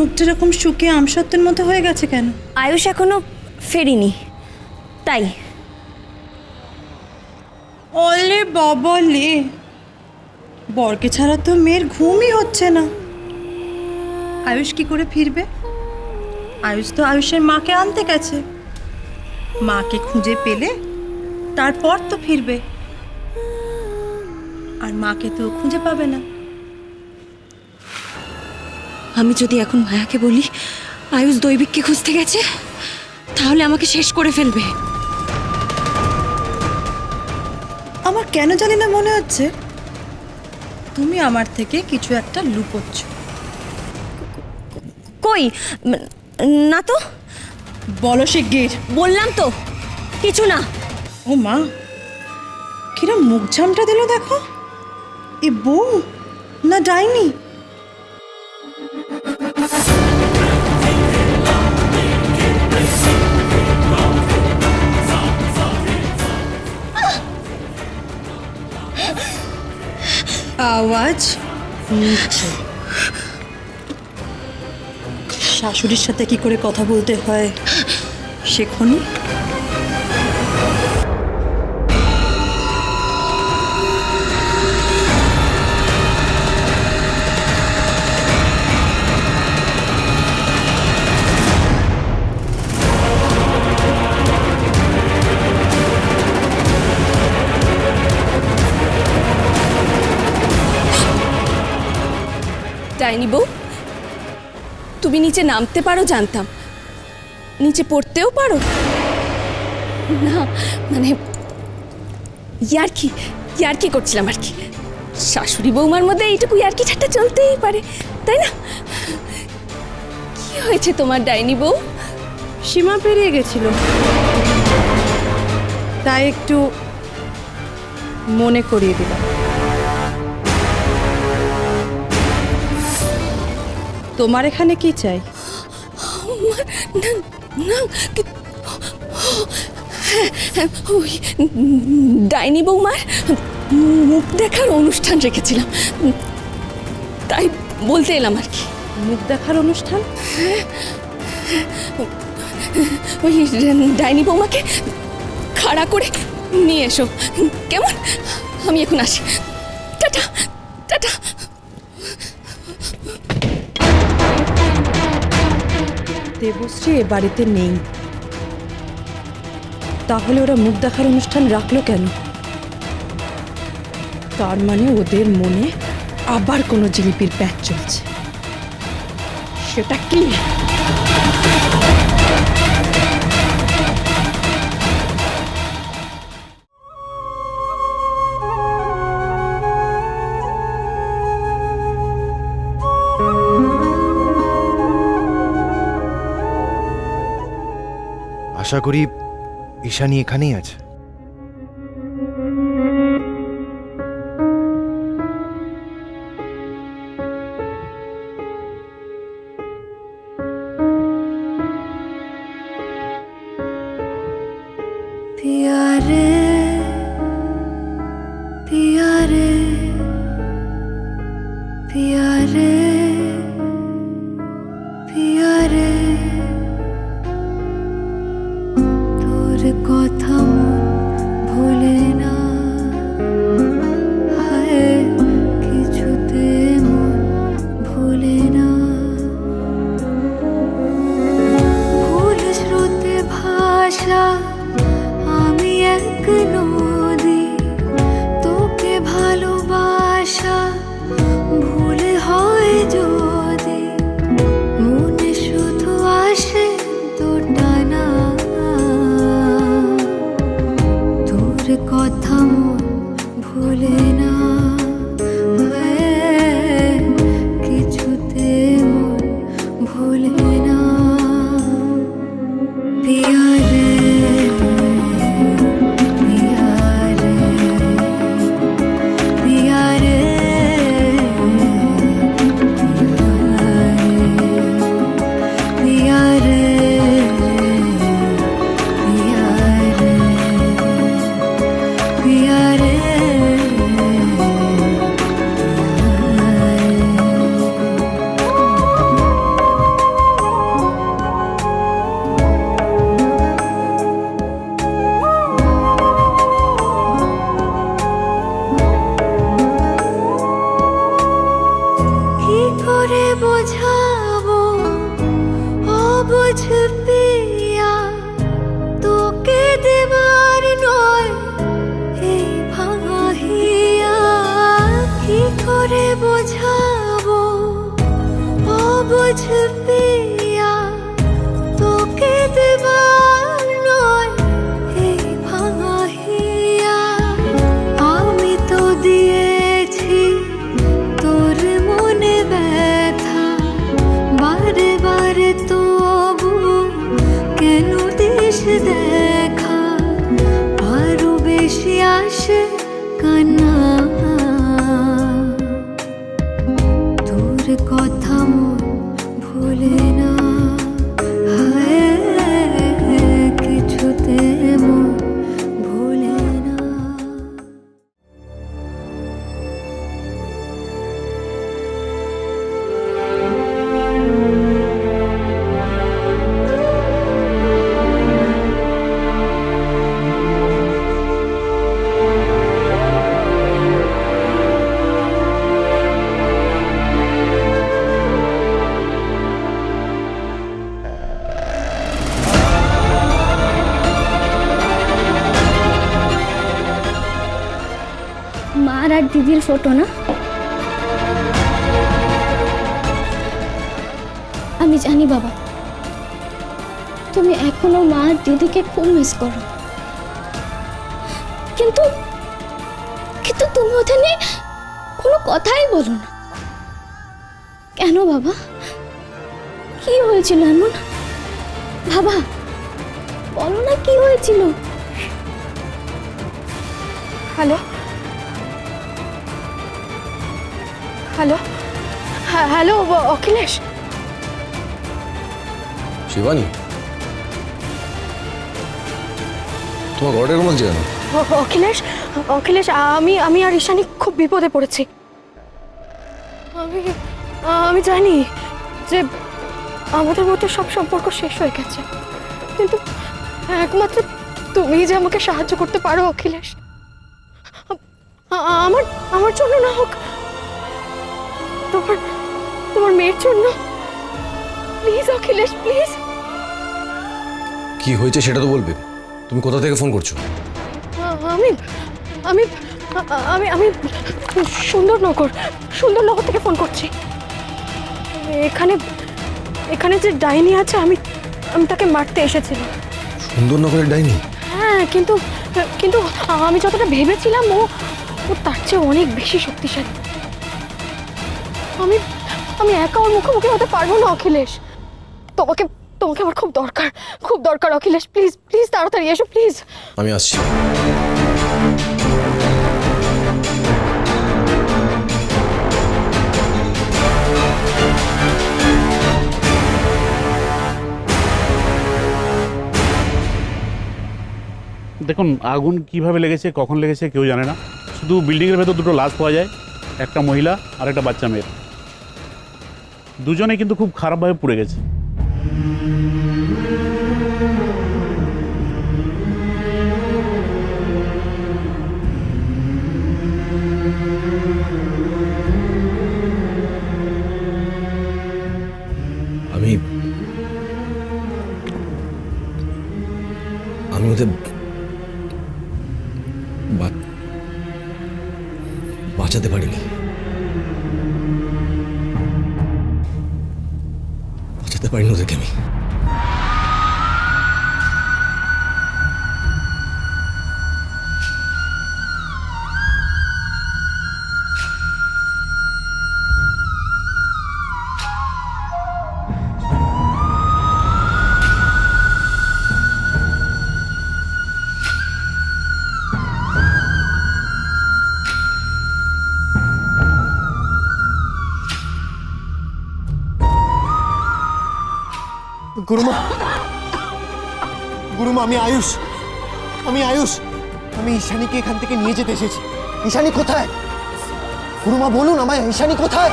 মুখটা এরকম শুকিয়ে আমসত্বের মতো হয়ে গেছে কেন? আয়ুষ এখনও ফেরিনি তাই। ওলে বাবা লে বরকে ছাড়া তো মেয়ের ঘুমই হচ্ছে না। আয়ুষ কি করে ফিরবে? আয়ুষ তো আয়ুষের মাকে আনতে গেছে। মাকে খুঁজে পেলে তারপর তো ফিরবে। আর মাকে তো খুঁজে পাবে না। আমি যদি এখন মায়াকে বলি আয়ুষ দৈবিককে খুঁজতে গেছে তাহলে আমাকে শেষ করে ফেলবে। আমার কেন জানি না মনে হচ্ছে। তুমি আমার থেকে কিছু একটা লুকোচ্ছ। কই? না তো? বলো শিগগির। বললাম তো কিছু না। ও মা কিরম মুখ ঝামটা দিল দেখো। এ বউ না ডাইনি? আওয়াজ? শাশুড়ির সাথে কি করে কথা বলতে হয়? শেখনি? ডাইনি বউ তুমি নিচে নামতে পারো, জানতাম। নিচে পড়তেও পারো। না মানে ইয়ার্কি ইয়ার্কি করছিলাম আর কি। শাশুড়ি বৌমার মধ্যে এইটুকু ইয়ার্কি ঠাট্টা চলতেই পারে, তাই না? কি হয়েছে তোমার ডাইনি বউ? সীমা পেরিয়ে গেছিল। তাই একটু মনে করিয়ে দিলাম। তোমার এখানে কি চাই? না না হ্যাঁ, হ্যাঁ, ওই ডাইনি বৌমার মুখ দেখার অনুষ্ঠান রেখেছিলাম। তাই বলতে এলাম আর কি। মুখ দেখার অনুষ্ঠান? ওই ডাইনি বৌমাকে খাড়া করে নিয়ে এসো। কেমন? আমি এখন আসি। Tata tata. দেবশ্রী এ বাড়িতে নেই। তাহলে ওরা মুখ দেখার অনুষ্ঠান রাখল কেন? তার মানে ওদের মনে আবার কোনো জিলিপির প্যাচ চলছে। সেটা কি? আশা করি ঈশানি এখানেই আছে। কথা কাছ তোকে দেবার নয় এই ভাঙা আমি তো দিয়েছি তোর মনে ব্যথা। বারে বারে তবু কেন দিস দেখা? আরও বেশি আসে কান্না। কথা মন Olena দিদির ফটো না? আমি জানি বাবা, তুমি এখনও মা আর দিদিকে খুব মিস করো। কিন্তু কিন্তু তুমি ওদের নিয়ে কোনো কথাই বলো না। কেন বাবা? কি হয়েছিল এমন? বাবা, বলো না কি হয়েছিল? Hello hello? হ্যাঁ হ্যালো অখিলেশ। শিবানী? তোমার ঘরটা এরকম কেন? অ- অখিলেশ অখিলেশ আমি আমি আর ঈশানী খুব বিপদে পড়েছি। আমি আমি জানি যে আমাদের মধ্যে সব সম্পর্ক শেষ হয়ে গেছে। কিন্তু একমাত্র তুমি যে আমাকে সাহায্য করতে পারো অখিলেশ। আমার আমার জন্য না হোক তোমার তোমার মেয়ের জন্য। প্লিজ অখিলেশ প্লিজ কি হয়েছে সেটা তো বলবে। তুমি কোথা থেকে ফোন করছ? আমি আমি আমি আমি সুন্দরনগর সুন্দরনগর থেকে ফোন করছি। এখানে এখানে যে ডাইনি আছে আমি আমি তাকে মারতে এসেছিলাম। সুন্দরনগরের ডাইনি? হ্যাঁ কিন্তু কিন্তু আমি যতটা ভেবেছিলাম ও ও তার চেয়ে অনেক বেশি শক্তিশালী। আমি আমি একা ওর মুখোমুখি হতে পারব না অখিলেশ। তোমাকে তোমাকে আমার খুব দরকার খুব দরকার অখিলেশ। প্লিজ প্লিজ তাড়াতাড়ি এসো প্লিজ। আমি আসছি। দেখুন আগুন কীভাবে লেগেছে কখন লেগেছে কেউ জানে না। শুধু বিল্ডিংয়ের ভেতর দুটো লাশ পাওয়া যায় একটা মহিলা আর একটা বাচ্চা মেয়ের। দুজনে কিন্তু খুব খারাপভাবে পুড়ে গেছে। আমি আমি ওদের Kita find no the chemistry. গুরুমা। গুরুমা, আমি আয়ুষ। আমি আয়ুষ। আমি ঈশানীকে এখান থেকে নিয়ে যেতে এসেছি। ঈশানী কোথায়? গুরুমা, বলুন আমায়, ঈশানী কোথায়?